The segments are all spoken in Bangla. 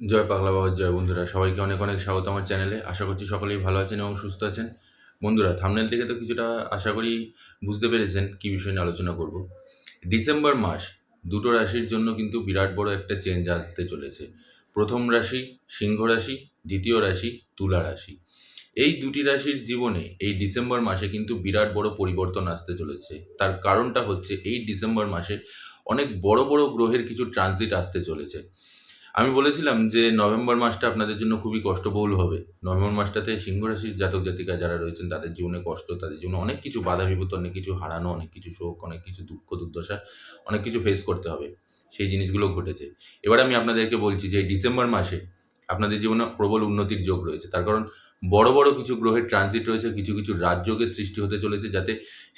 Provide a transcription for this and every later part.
জয় পাগলা বাবার জয় বন্ধুরা, সবাইকে অনেক অনেক স্বাগত আমার চ্যানেলে। আশা করছি সকলেই ভালো আছেন এবং সুস্থ আছেন। বন্ধুরা থামনেল থেকে তো কিছুটা আশা করি বুঝতে পেরেছেন কী বিষয় নিয়ে আলোচনা করব। ডিসেম্বর মাস দুটো রাশির জন্য কিন্তু বিরাট বড় একটা চেঞ্জ আসতে চলেছে। প্রথম রাশি সিংহ রাশি, দ্বিতীয় রাশি তুলা রাশি। এই দুটি রাশির জীবনে এই ডিসেম্বর মাসে কিন্তু বিরাট বড় পরিবর্তন আসতে চলেছে। তার কারণটা হচ্ছে এই ডিসেম্বর মাসে অনেক বড় বড় গ্রহের কিছু ট্রানজিট আসতে চলেছে। আমি বলেছিলাম যে নভেম্বর মাসটা আপনাদের জন্য খুবই কষ্টবহুল হবে। নভেম্বর মাসটাতে সিংহ রাশির জাতক জাতিকা যারা রয়েছেন, তাদের জীবনে কষ্ট, তাদের জীবনে অনেক কিছু বাধা বিপত্তি, অনেক কিছু হারানো, অনেক কিছু শোক, অনেক কিছু দুঃখ, দুর্দশা, অনেক কিছু ফেস করতে হবে। সেই জিনিসগুলো ঘটেছে। এবার আমি আপনাদেরকে বলছি যে ডিসেম্বর মাসে আপনাদের জীবনে প্রবল উন্নতির যোগ রয়েছে। তার কারণ বড় বড় কিছু গ্রহের ট্রানজিট রয়েছে, কিছু কিছু রাজযোগের সৃষ্টি হতে চলেছে যাতে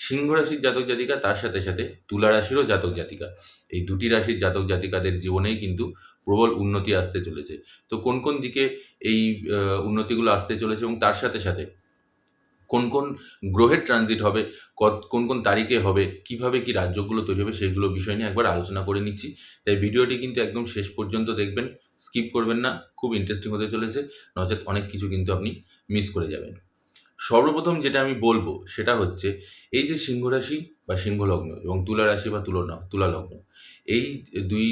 সিংহ রাশির জাতক জাতিকা, তার সাথে সাথে তুলা রাশিরও জাতক জাতিকা। এই দুটি রাশির জাতক জাতিকাদের জীবনেই কিন্তু প্রবল উন্নতি আসতে চলেছে। তো কোন কোন দিকে এই উন্নতিগুলো আসতে চলেছে এবং তার সাথে সাথে কোন কোন গ্রহের ট্রানজিট হবে, কত, কোন কোন তারিখে হবে, কীভাবে কি রাজ্যগুলো তৈরি হবে সেগুলো বিষয় নিয়ে একবার আলোচনা করে নিচ্ছি। তাই ভিডিওটি কিন্তু একদম শেষ পর্যন্ত দেখবেন, স্কিপ করবেন না, খুব ইন্টারেস্টিং হতে চলেছে, নচেত অনেক কিছু কিন্তু আপনি মিস করে যাবেন। সর্বপ্রথম যেটা আমি বলব সেটা হচ্ছে, এই যে সিংহ রাশি বা সিংহ লগ্ন এবং তুলা রাশি বা তুলনা তুলা লগ্ন এই দুই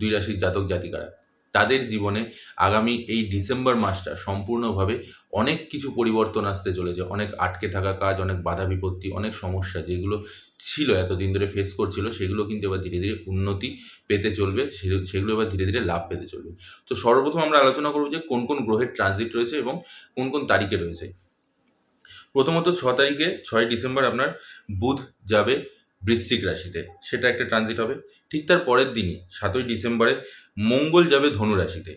দুই রাশির জাতক জাতিকারা তাদের জীবনে আগামী এই ডিসেম্বর মাসটা সম্পূর্ণভাবে অনেক কিছু পরিবর্তন আসতে চলেছে। অনেক আটকে থাকা কাজ, অনেক বাধা বিপত্তি, অনেক সমস্যা যেগুলো ছিল, এতদিন ধরে ফেস করছিল, সেগুলো কিন্তু এবার ধীরে ধীরে উন্নতি পেতে চলবে সেগুলো এবার ধীরে ধীরে লাভ পেতে চলবে। তো সর্বপ্রথম আমরা আলোচনা করব যে কোন কোন গ্রহের ট্রানজিট রয়েছে এবং কোন কোন তারিখে রয়েছে। প্রথমত ছ তারিখে ছয় ডিসেম্বর আপনার বুধ যাবে বৃশ্চিক রাশিতে, সেটা একটা ট্রানজিট হবে। ঠিক তার পরের দিনই, সাতই ডিসেম্বরে মঙ্গল যাবে ধনু রাশিতে।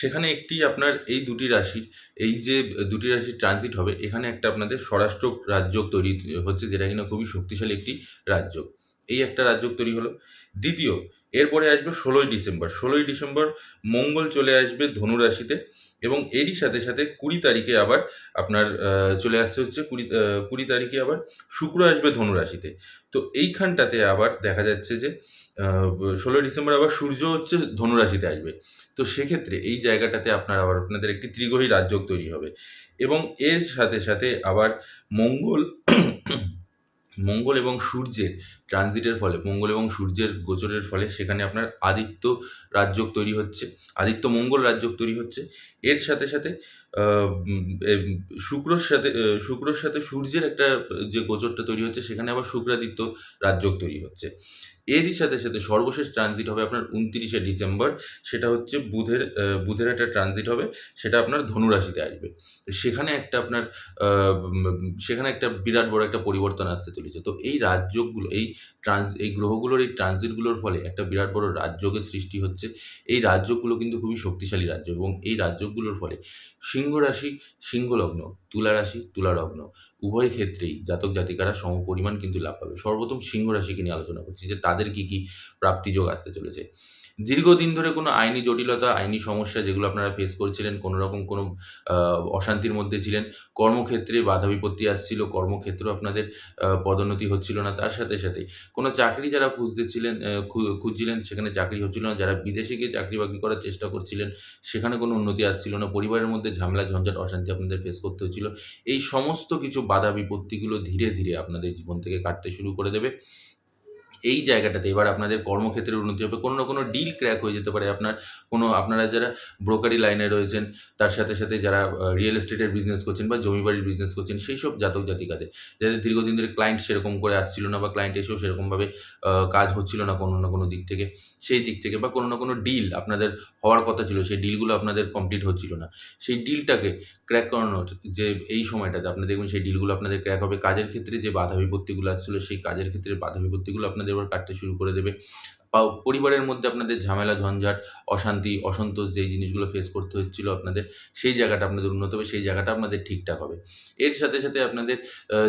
সেখানে একটি আপনার এই দুটি রাশির, এই যে দুটি রাশির ট্রানজিট হবে, এখানে একটা আপনাদের স্বরাষ্ট্র রাজ্য তৈরি হচ্ছে, যেটা কিনা খুবই শক্তিশালী একটি রাজ্য এই একটা রাজ্য তৈরি হলো। দ্বিতীয়, এরপরে আসবে ষোলোই ডিসেম্বর। ষোলোই ডিসেম্বর মঙ্গল চলে আসবে ধনুরাশিতে এবং এরই সাথে সাথে কুড়ি তারিখে আবার আপনার চলে আসছে হচ্ছে কুড়ি কুড়ি তারিখে আবার শুক্র আসবে ধনুরাশিতে। তো এইখানটাতে আবার দেখা যাচ্ছে যে ষোলোই ডিসেম্বর আবার সূর্য হচ্ছে ধনুরাশিতে আসবে। তো সেক্ষেত্রে এই জায়গাটাতে আপনার আবার আপনাদের একটি ত্রিগ্রহী রাজ্য তৈরি হবে এবং এর সাথে সাথে আবার মঙ্গল মঙ্গল এবং সূর্যের ট্রানজিটের ফলে, মঙ্গল এবং সূর্যের গোচরের ফলে সেখানে আপনার আদিত্য রাজ্যক তৈরি হচ্ছে, আদিত্য মঙ্গল রাজ্যক তৈরি হচ্ছে। এর সাথে সাথে শুক্রর সাথে শুক্রর সাথে সূর্যের একটা যে গোচরটা তৈরি হচ্ছে, সেখানে আবার শুক্রাদিত্য রাজ্যক তৈরি হচ্ছে। এরই সাথে সাথে সর্বশেষ ট্রানজিট হবে আপনার উনত্রিশে ডিসেম্বর। সেটা হচ্ছে বুধের বুধের একটা ট্রানজিট হবে, সেটা আপনার ধনুরাশিতে আসবে। সেখানে একটা আপনার সেখানে একটা বিরাট বড় একটা পরিবর্তন আসতে চলেছে। তো এই রাজযোগগুলো, এই ট্রান্স এই গ্রহগুলোর, এই ট্রানজিটগুলোর ফলে একটা বিরাট বড় রাজযোগের সৃষ্টি হচ্ছে। এই রাজযোগগুলো কিন্তু খুবই শক্তিশালী রাজ্য এবং এই রাজযোগগুলোর ফলে সিংহ রাশি তুলা রাশি, তুলা লগ্ন উভয় ক্ষেত্রেই জাতক জাতিকারা সম পরিমাণ কিন্তু লাভ পাবে। সর্বপ্রথম সিংহ রাশিকে নিয়ে আলোচনা করছি যে তাদের কি কি প্রাপ্তিযোগ আসতে চলেছে। দীর্ঘদিন ধরে কোনো আইনি জটিলতা, আইনি সমস্যা যেগুলো আপনারা ফেস করছিলেন, কোনো রকম কোনো অশান্তির মধ্যে ছিলেন, কর্মক্ষেত্রে বাধা বিপত্তি আসছিল কর্মক্ষেত্র আপনাদের পদোন্নতি হচ্ছিল না, তার সাথে সাথে কোনো চাকরি যারা খুঁজতেছিলেন খুঁজছিলেন, সেখানে চাকরি হচ্ছিল না, যারা বিদেশে গিয়ে চাকরি বাকরি করার চেষ্টা করছিলেন, সেখানে কোনো উন্নতি আসছিল না, পরিবারের মধ্যে ঝামেলা, ঝঞ্ঝাট, অশান্তি আপনাদের ফেস করতে হচ্ছিল। এই সমস্ত কিছু বাধা বিপত্তিগুলো ধীরে ধীরে আপনাদের জীবন থেকে কাটতে শুরু করে দেবে। এই জায়গাটাতে এবার আপনাদের কর্মক্ষেত্রে উন্নতি হবে। কোনো না কোনো ডিল ক্র্যাক হয়ে যেতে পারে। আপনার কোনো, আপনারা যারা ব্রোকারি লাইনে রয়েছেন, তার সাথে সাথে যারা রিয়েল এস্টেটের বিজনেস করছেন বা জমি বাড়ির বিজনেস করছেন, সেই সব জাতক জাতিকাদের। যাদের দীর্ঘদিন ধরে ক্লায়েন্ট সেরকম করে আসছিল না বা ক্লায়েন্ট এসেও সেরকমভাবে কাজ হচ্ছিল না কোনো না কোনো দিক থেকে, সেই দিক থেকে বা কোনো না কোনো ডিল আপনাদের হওয়ার কথা ছিল, সেই ডিলগুলো আপনাদের কমপ্লিট হচ্ছিল না। সেই ডিলটাকে ক্র্যাক করানোর যে এই সময়টাতে আপনি দেখবেন সেই ডিলগুলো আপনাদের ক্র্যাক হবে। কাজের ক্ষেত্রে যে বাধা বিপত্তিগুলো আসছিল, সেই কাজের ক্ষেত্রে বাধা বিপত্তিগুলো আপনাদের এবার কাটতে শুরু করে দেবে। পা- পরিবারের মধ্যে আপনাদের ঝামেলা, ঝঞ্ঝাট, অশান্তি, অসন্তোষ যেই জিনিসগুলো ফেস করতে হচ্ছিল আপনাদের, সেই জায়গাটা আপনাদের উন্নত হবে, সেই জায়গাটা আপনাদের ঠিকঠাক হবে। এর সাথে সাথে আপনাদের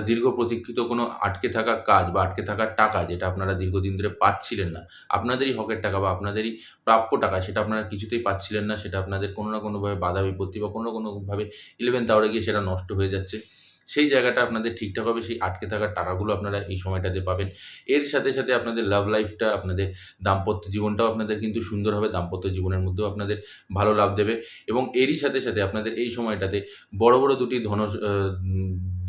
দীর্ঘ প্রতীক্ষিত কোনো আটকে থাকা কাজ বা আটকে থাকা টাকা যেটা আপনারা দীর্ঘদিন ধরে পাচ্ছিলেন না, আপনাদেরই হকের টাকা বা আপনাদেরই প্রাপ্য টাকা সেটা আপনারা কিছুতেই পাচ্ছিলেন না, সেটা আপনাদের কোনো না কোনোভাবে বাধা বিপত্তি বা কোনো না কোনোভাবে ইলেভেন্থ আওয়ারে গিয়ে সেটা নষ্ট হয়ে যাচ্ছে। সেই জায়গাটা আপনাদের ঠিকঠাক হবে সেই আটকে থাকার টাকাগুলো আপনারা এই সময়টাতে পাবেন। এর সাথে সাথে আপনাদের লাভ লাইফটা আপনাদের দাম্পত্য জীবনটাও আপনাদের কিন্তু সুন্দর হবে দাম্পত্য জীবনের মধ্যেও আপনাদের ভালো লাভ দেবে। এবং এরই সাথে সাথে আপনাদের এই সময়টাতে বড় বড় দুটি ধন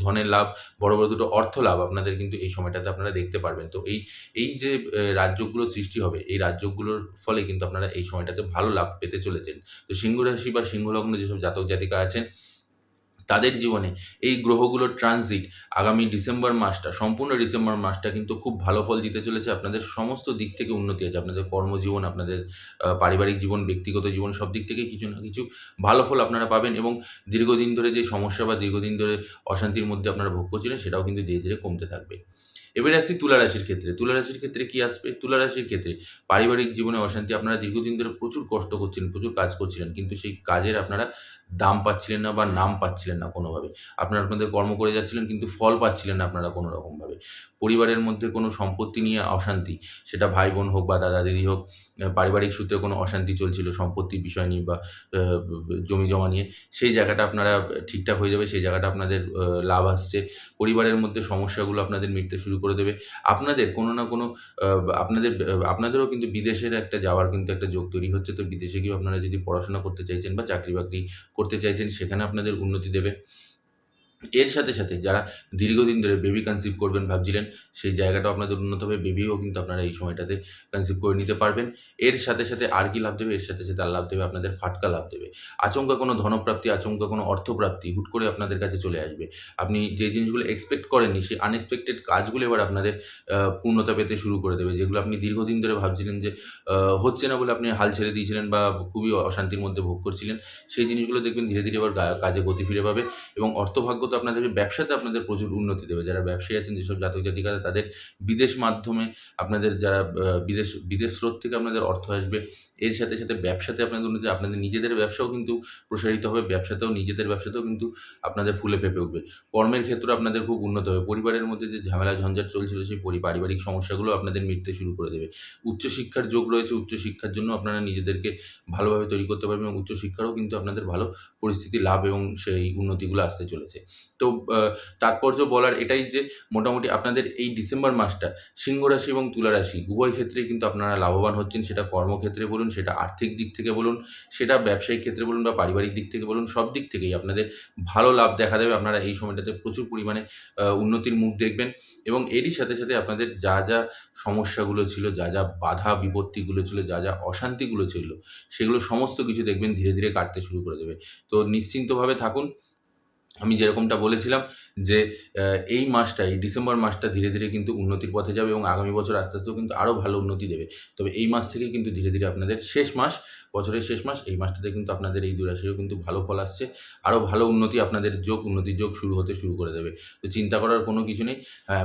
ধনের লাভ বড় বড় দুটো অর্থ লাভ আপনাদের কিন্তু এই সময়টাতে আপনারা দেখতে পারবেন। তো এই এই যে আহ, রাজযোগগুলো সৃষ্টি হবে এই রাজ্যগুলোর ফলে কিন্তু আপনারা এই সময়টাতে ভালো লাভ পেতে চলেছেন। তো সিংহ রাশি বা সিংহলগ্ন যেসব জাতক জাতিকা আছেন তাদের জীবনে এই গ্রহগুলোর ট্রানজিট আগামী ডিসেম্বর মাসটা, সম্পূর্ণ ডিসেম্বর মাসটা কিন্তু খুব ভালো ফল দিতে চলেছে। আপনাদের সমস্ত দিক থেকে উন্নতি আছে। আপনাদের কর্মজীবন, আপনাদের পারিবারিক জীবন, ব্যক্তিগত জীবন, সব দিক থেকে কিছু না কিছু ভালো ফল আপনারা পাবেন এবং দীর্ঘদিন ধরে যে সমস্যা বা দীর্ঘদিন ধরে অশান্তির মধ্যে আপনারা ভোগ করছিলেন, সেটাও কিন্তু ধীরে ধীরে কমতে থাকবে। এবারে আসছি তুলা রাশির ক্ষেত্রে। তুলা রাশির ক্ষেত্রে কি আসবে? তুলা রাশির ক্ষেত্রে পারিবারিক জীবনে অশান্তি, আপনারা দীর্ঘদিন ধরে প্রচুর কষ্ট করছিলেন, প্রচুর কাজ করছিলেন, কিন্তু সেই কাজের আপনারা দাম পাচ্ছিলেন না বা নাম পাচ্ছিলেন না কোনোভাবে। আপনারা আপনাদের কর্ম করে যাচ্ছিলেন কিন্তু ফল পাচ্ছিলেন না আপনারা কোনো রকমভাবে। পরিবারের মধ্যে কোনো সম্পত্তি নিয়ে অশান্তি, সেটা ভাই বোন হোক বা দাদা দিদি হোক পারিবারিক সূত্রে কোনো অশান্তি চলছিল সম্পত্তির বিষয় নিয়ে বা জমি জমা নিয়ে, সেই জায়গাটা আপনারা ঠিকঠাক হয়ে যাবে, সেই জায়গাটা আপনাদের লাভ আসছে। পরিবারের মধ্যে সমস্যাগুলো আপনাদের মিটতে শুরু করে দেবে। আপনাদের কোনো না কোনো আপনাদের আপনাদেরও কিন্তু বিদেশের একটা যাওয়ার কিন্তু একটা যোগ তৈরি হচ্ছে। তো বিদেশে গিয়েও আপনারা যদি পড়াশোনা করতে চাইছেন বা চাকরি বাকরি করতে চাইছেন সেখানে আপনাদের উন্নতি দেবে। এর সাথে সাথে যারা দীর্ঘদিন ধরে বেবি কনসিভ করবেন ভাবছিলেন, সেই জায়গাটাও আপনাদের উন্নত হবে। বেবিও কিন্তু আপনারা এই সময়টাতে কনসিভ করে নিতে পারবেন। এর সাথে সাথে আর কি লাভ দেবে? এর সাথে সাথে আর লাভ দেবে, আপনাদের ফাটকা লাভ দেবে। আচমকা কোনো ধনপ্রাপ্তি, আচমকা কোনো অর্থপ্রাপ্তি হুট করে আপনাদের কাছে চলে আসবে। আপনি যে জিনিসগুলো এক্সপেক্ট করেননি, সেই আনএক্সপেক্টেড কাজগুলো এবার আপনাদের পূর্ণতা পেতে শুরু করে দেবে। যেগুলো আপনি দীর্ঘদিন ধরে ভাবছিলেন যে হচ্ছে না বলে আপনি হাল ছেড়ে দিয়েছিলেন বা খুবই অশান্তির মধ্যে ভোগ করছিলেন, সেই জিনিসগুলো দেখবেন ধীরে ধীরে এবার কাজে গতি ফিরে পাবে এবং অর্থভাগ্য আপনাদের ব্যবসাতে আপনাদের প্রচুর উন্নতি দেবে। যারা ব্যবসায়ী আছেন, যেসব জাতক জাতিকারা, তাদের বিদেশ মাধ্যমে আপনাদের যারা বিদেশ বিদেশ স্রোত থেকে আপনাদের অর্থ আসবে, এর সাথে সাথে ব্যবসাতে আপনাদের উন্নতি, আপনাদের নিজেদের ব্যবসাও কিন্তু প্রসারিত হবে, ব্যবসাতেও, নিজেদের ব্যবসাতেও কিন্তু আপনাদের ফুলে ফেপে উঠবে। কর্মের ক্ষেত্রে আপনাদের খুব উন্নত হবে। পরিবারের মধ্যে যে ঝামেলা, ঝঞ্ঝাট চলছিল, সেই পরি, পারিবারিক সমস্যাগুলো আপনাদের মিটতে শুরু করে দেবে। উচ্চশিক্ষার যোগ রয়েছে, উচ্চশিক্ষার জন্য আপনারা নিজেদেরকে ভালোভাবে তৈরি করতে পারবেন এবং উচ্চশিক্ষারও কিন্তু আপনাদের ভালো পরিস্থিতি, লাভ এবং সেই উন্নতিগুলো আসতে চলেছে। তো তাৎপর্য বলার এটাই যে মোটামুটি আপনাদের এই ডিসেম্বর মাসটা সিংহ রাশি এবং তুলা রাশি, উভয় ক্ষেত্রেই কিন্তু আপনারা লাভবান হচ্ছেন। সেটা কর্মক্ষেত্রে বলুন, সেটা আর্থিক দিক থেকে বলুন, সেটা ব্যবসায়িক ক্ষেত্রে বলুন বা পারিবারিক দিক থেকে বলুন, সব দিক থেকেই আপনাদের ভালো লাভ দেখা দেবে। আপনারা এই সময়টাতে প্রচুর পরিমাণে উন্নতির মুখ দেখবেন এবং এরই সাথে সাথে আপনাদের যা যা সমস্যাগুলো ছিল, যা যা বাধা বিপত্তিগুলো ছিল, যা যা অশান্তিগুলো ছিল, সেগুলো সমস্ত কিছু দেখবেন ধীরে ধীরে কাটতে শুরু করে দেবে। তো নিশ্চিন্তভাবে থাকুন। আমি যেরকমটা বলেছিলাম যে এই মাসটা এই ডিসেম্বর মাসটা ধীরে ধীরে কিন্তু উন্নতির পথে যাবে এবং আগামী বছর আস্তে আস্তেও কিন্তু আরও ভালো উন্নতি দেবে। তবে এই মাস থেকে কিন্তু ধীরে ধীরে আপনাদের শেষ মাস, বছরের শেষ মাস, এই মাসটাতে কিন্তু আপনাদের এই দুরাশিরও কিন্তু ভালো ফল আসছে। আরও ভালো উন্নতি আপনাদের যোগ উন্নতির যোগ শুরু হতে শুরু করে দেবে। তো চিন্তা করার কোনো কিছু নেই।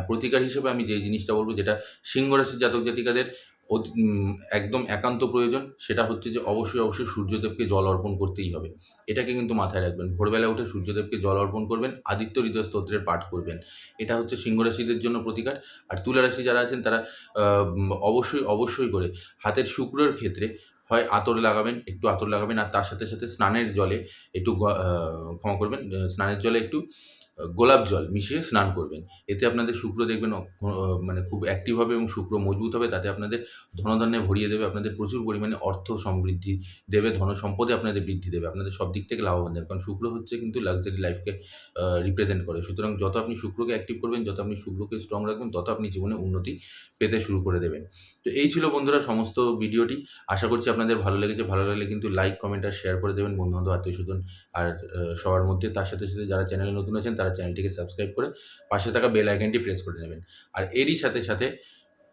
প্রতিকার হিসেবে আমি যে জিনিসটা বলব, যেটা সিংহ রাশির জাতক জাতিকাদের একদম একান্ত প্রয়োজন। সেটা হচ্ছে যে অবশ্যই অবশ্যই সূর্যদেবকে জল অর্পণ করতেই হবে। এটাকে কিন্তু মাথায় রাখবেন। ভোরবেলা উঠে সূর্যদেবকে জল অর্পণ করবেন, আদিত্য হৃদয় স্তোত্রের পাঠ করবেন। এটা হচ্ছে সিংহ রাশিদের জন্য প্রতিকার। আর তুলারাশি যারা আছেন, তারা অবশ্যই অবশ্যই করে হাতের শুক্রের ক্ষেত্রে হয় আতর লাগাবেন, একটু আতর লাগাবেন, আর তার সাথে সাথে স্নানের জলে একটু ক্ষমা করবেন। স্নানের জলে একটু গোলাপ জল মিশিয়ে স্নান করবেন। এতে আপনাদের শুক্র দেখবেন মানে খুব অ্যাক্টিভ হবে এবং শুক্র মজবুত হবে। তাতে আপনাদের ধনধান্যে ভরিয়ে দেবে, আপনাদের প্রচুর পরিমাণে অর্থ সমৃদ্ধি দেবে ধন সম্পদে আপনাদের বৃদ্ধি দেবে। আপনাদের সব দিক থেকে লাভবান দেবে। কারণ শুক্র হচ্ছে কিন্তু লাক্সারি লাইফকে রিপ্রেজেন্ট করে। সুতরাং যত আপনি শুক্রকে অ্যাক্টিভ করবেন, যত আপনি শুক্রকে স্ট্রং রাখবেন, তত আপনি জীবনে উন্নতি পেতে শুরু করে দেবেন। তো এই ছিল বন্ধুরা সমস্ত ভিডিওটি। আশা করছি আপনাদের ভালো লেগেছে। ভালো লাগলে কিন্তু লাইক কমেন্ট আর শেয়ার করে দেবেন বন্ধু বান্ধব আত্মীয় স্বজন আর সবার মধ্যে। তার সাথে সাথে যারা চ্যানেলে নতুন আছেন তারা চ্যানেলটিকে সাবস্ক্রাইব করে পাশে থাকা বেল আইকনটি প্রেস করে নেবেন। আর এরই সাথে সাথে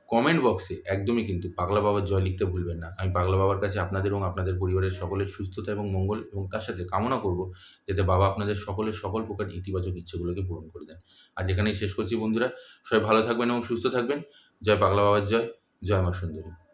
কমেন্ট বক্সে একদমই কিন্তু পাগলা বাবার জয় লিখতে ভুলবেন না। আমি পাগলা বাবার কাছে আপনাদের এবং আপনাদের পরিবারের সকলের সুস্থতা এবং মঙ্গল এবং তার সাথে কামনা করব যাতে বাবা আপনাদের সকলের সকল প্রকার ইতিবাচক ইচ্ছেগুলোকে পূরণ করে দেন। আজ এখানেই শেষ করছি বন্ধুরা। সবাই ভালো থাকবেন এবং সুস্থ থাকবেন। জয় পাগলা বাবার জয়। জয় মা সুন্দরী।